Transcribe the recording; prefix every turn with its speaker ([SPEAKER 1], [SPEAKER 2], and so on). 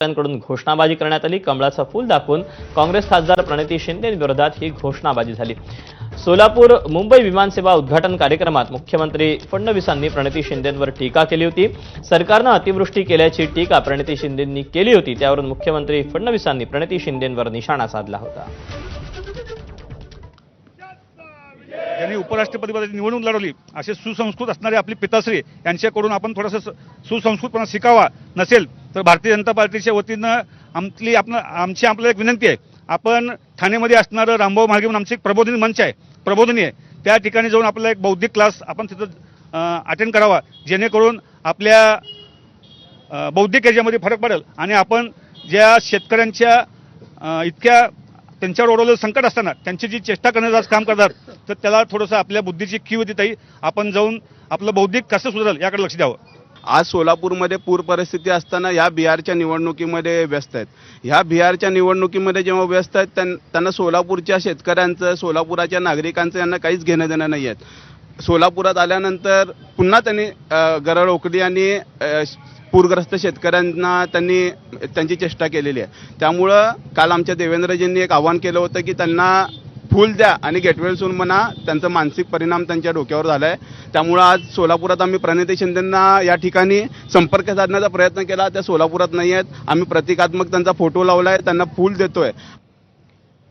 [SPEAKER 1] कडून घोषणाबाजी करण्यात आली. कमळाचं फूल दाखवून काँग्रेस खासदार प्रणिती शिंदे विरोधात ही घोषणाबाजी झाली. सोलापूर मुंबई विमानसेवा उद्घाटन कार्यक्रमात मुख्यमंत्री फडणवीसांनी प्रणिती शिंदेंवर टीका केली होती. सरकारनं अतिवृष्टी केल्याची टीका प्रणिती शिंदेंनी केली होती. त्यावरून मुख्यमंत्री फडणवीसांनी प्रणिती शिंदेंवर निशाणा साधला होता.
[SPEAKER 2] ज्यांनी उपराष्ट्रपतीपदाची निवडणूक लढवली. असे सुसंस्कृत असणारे आपली पिताश्री यांच्याकडून आपण थोडंसं सुसंस्कृतपणा शिकावा नसेल तर भारतीय जनता पार्टीच्या वतीनं आमची आपण आमची आपल्याला एक विनंती आहे. आपण ठाण्यामध्ये असणारं रामभाऊ म्हाळगे म्हणून आमची एक प्रबोधन मंच आहे. प्रबोधनी आहे. त्या ठिकाणी जाऊन आपला एक बौद्धिक क्लास आपण तिथं अटेंड करावा. जेणेकरून आपल्या बौद्धिक याच्यामध्ये फरक पडेल. आणि आपण ज्या शेतकऱ्यांच्या इतक्या त्यांच्यावर ओढवलेलं संकट असताना त्यांची जी चेष्टा करण्याचं आज काम करतात तर त्याला थोडंसं आपल्या बुद्धीची कीव देता येईल आपण जाऊन आपलं बौद्धिक कसं सुधारेल याकडे लक्ष द्यावं.
[SPEAKER 3] आज सोलापूरमध्ये पूर परिस्थिती असताना या बिहारच्या निवडणुकीमध्ये व्यस्त आहेत. ह्या बिहारच्या निवडणुकीमध्ये जेव्हा व्यस्त आहेत त्यां- त्यांना सोलापूरच्या शेतकऱ्यांचं सोलापुराच्या नागरिकांचं यांना काहीच घेणं देणं नाही आहेत. सोलापुरात आल्यानंतर पुन्हा त्यांनी गरळ ओकडी आणि पूरग्रस्त शेतकऱ्यांना त्यांनी त्यांची चेष्टा केलेली आहे. त्यामुळं काल आमच्या देवेंद्रजींनी एक आवाहन केलं होतं की त्यांना फूल द्या आणि गेटवेलसून म्हणा त्यांचा मानसिक परिणाम त्यांच्या डोक्यावर झाला आहे त्यामुळं आज सोलापुरात आम्ही प्रणिती शिंदेंना या ठिकाणी संपर्क साधण्याचा प्रयत्न केला. त्या सोलापुरात नाही आहेत. आम्ही प्रतिकात्मक त्यांचा फोटो लावला आहे त्यांना फूल देतोय.